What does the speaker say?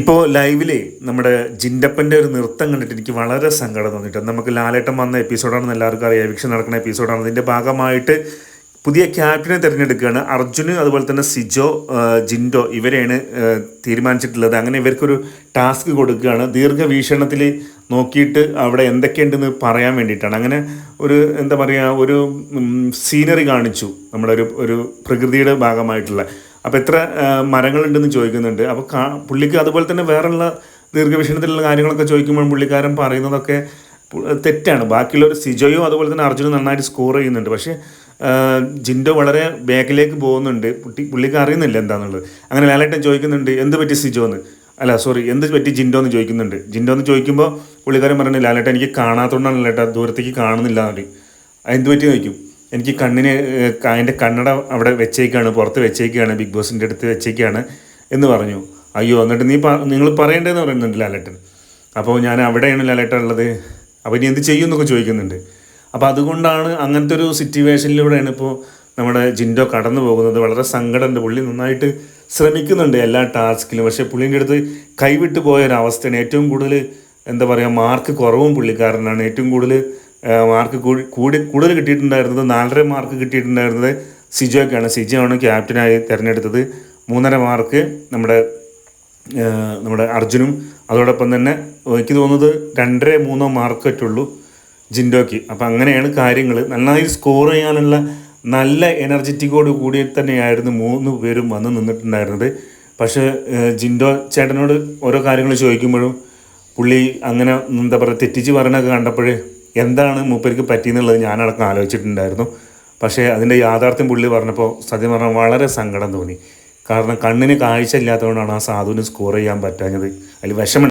ഇപ്പോൾ ലൈവിലെ നമ്മുടെ ജിൻഡപ്പന്റെ ഒരു നൃത്തം കണ്ടിട്ട് എനിക്ക് വളരെ സങ്കടം തോന്നിയിട്ട് നമുക്ക് ലാലേട്ടം വന്ന എപ്പിസോഡാണെന്ന് എല്ലാവർക്കും അറിയാം. എവിക്ഷൻ നടക്കുന്ന എപ്പിസോഡാണ്. അതിന്റെ ഭാഗമായിട്ട് പുതിയ ക്യാപ്റ്റനെ തിരഞ്ഞെടുക്കുകയാണ് അർജുന് അതുപോലെ തന്നെ സിജോ ജിൻഡോ ഇവരെയാണ് തീരുമാനിച്ചിട്ടുള്ളത്. അങ്ങനെ ഇവർക്കൊരു ടാസ്ക് കൊടുക്കുകയാണ്. ദീർഘവീക്ഷണത്തിൽ നോക്കിയിട്ട് അവിടെ എന്തൊക്കെയുണ്ടെന്ന് പറയാൻ വേണ്ടിയിട്ടാണ്. അങ്ങനെ ഒരു എന്താ പറയുക ഒരു സീനറി കാണിച്ചു നമ്മുടെ ഒരു ഒരു പ്രകൃതിയുടെ ഭാഗമായിട്ടുള്ള. അപ്പോൾ എത്ര മരങ്ങളുണ്ടെന്ന് ചോദിക്കുന്നുണ്ട്. അപ്പോൾ കാ പുള്ളിക്ക് അതുപോലെ തന്നെ വേറെയുള്ള ദീർഘവീക്ഷണത്തിലുള്ള കാര്യങ്ങളൊക്കെ ചോദിക്കുമ്പോൾ പുള്ളിക്കാരൻ പറയുന്നതൊക്കെ തെറ്റാണ്. ബാക്കിയുള്ളവർ സിജോയും അതുപോലെ തന്നെ അർജുനും നന്നായിട്ട് സ്കോർ ചെയ്യുന്നുണ്ട്. പക്ഷേ ജിൻഡോ വളരെ ബാക്കിലേക്ക് പോകുന്നുണ്ട്. പുട്ടി പുള്ളിക്ക് അറിയുന്നില്ല എന്താണെന്നുള്ളത് അങ്ങനെ ലാലേട്ടൻ ചോദിക്കുന്നുണ്ട് എന്ത് പറ്റി സിജോ എന്ന് അല്ല സോറി എന്ത് പറ്റി ജിൻഡോ എന്ന് ചോദിക്കുന്നുണ്ട്. ജിൻഡോ എന്ന് ചോദിക്കുമ്പോൾ പുള്ളിക്കാരൻ പറഞ്ഞു ലാലേട്ടൻ എനിക്ക് കാണാത്തതുകൊണ്ടാണ് ലേട്ടാ ദൂരത്തേക്ക് കാണുന്നില്ല എന്ന് പറയും എന്ത് പറ്റി ചോദിക്കും? എനിക്ക് കണ്ണിന് അതിന്റെ കണ്ണട അവിടെ വെച്ചേക്കാണ് പുറത്ത് വെച്ചേക്കാണ് ബിഗ് ബോസിന്റെ അടുത്ത് വെച്ചേക്കാണ് എന്ന് പറഞ്ഞു. അയ്യോ എന്നിട്ട് നീ നിങ്ങൾ പറയേണ്ടതെന്ന് പറയുന്നുണ്ട് ലാലേട്ടൻ. അപ്പോൾ ഞാൻ അവിടെയാണ് ലാലേട്ടൻ ഉള്ളത്. അപ്പോൾ ഇനി എന്ത് ചെയ്യും എന്നൊക്കെ ചോദിക്കുന്നുണ്ട്. അപ്പോൾ അതുകൊണ്ടാണ് അങ്ങനത്തെ ഒരു സിറ്റുവേഷനിലൂടെയാണ് ഇപ്പോൾ നമ്മുടെ ജിൻഡോ കടന്നു പോകുന്നത്. വളരെ സങ്കടമുണ്ട്. പുള്ളി നന്നായിട്ട് ശ്രമിക്കുന്നുണ്ട് എല്ലാ ടാസ്കിലും. പക്ഷേ പുള്ളീന്റെ അടുത്ത് കൈവിട്ട് പോയ ഒരു അവസ്ഥയാണ് ഏറ്റവും കൂടുതൽ എന്താ പറയുക മാർക്ക് കുറവും പുള്ളിക്കാരനാണ്. ഏറ്റവും കൂടുതൽ മാർക്ക് കൂടി കൂടി കൂടുതൽ കിട്ടിയിട്ടുണ്ടായിരുന്നത് നാലര മാർക്ക് കിട്ടിയിട്ടുണ്ടായിരുന്നത് സിജോയ്ക്കാണ്. സിജോയാണ് ക്യാപ്റ്റനായി തിരഞ്ഞെടുത്തത്. മൂന്നര മാർക്ക് നമ്മുടെ നമ്മുടെ അർജുനും അതോടൊപ്പം തന്നെ എനിക്ക് തോന്നുന്നത് രണ്ടര മൂന്നോ മാർക്ക് പറ്റുള്ളൂ ജിൻഡോയ്ക്ക്. അപ്പോൾ അങ്ങനെയാണ് കാര്യങ്ങൾ നന്നായി സ്കോർ ചെയ്യാനുള്ള നല്ല എനർജറ്റിക്കോട് കൂടി തന്നെയായിരുന്നു മൂന്ന് പേരും വന്ന് നിന്നിട്ടുണ്ടായിരുന്നത്. പക്ഷേ ജിൻഡോ ചേട്ടനോട് ഓരോ കാര്യങ്ങൾ ചോദിക്കുമ്പോഴും പുള്ളി അങ്ങനെ എന്താ പറയുക തെറ്റിച്ച് പറയണൊക്കെ കണ്ടപ്പോൾ എന്താണ് മൂപ്പർക്ക് പറ്റിയെന്നുള്ളത് ഞാനടക്കം ആലോചിച്ചിട്ടുണ്ടായിരുന്നു. പക്ഷേ അതിന്റെ യാഥാർത്ഥ്യം പുള്ളി പറഞ്ഞപ്പോൾ സത്യം പറഞ്ഞാൽ വളരെ സങ്കടം തോന്നി. കാരണം കണ്ണിന് കാഴ്ച ഇല്ലാത്തതുകൊണ്ടാണ് ആ സാധുവിന് സ്കോർ ചെയ്യാൻ പറ്റാഞ്ഞത്. അതിൽ വിഷമം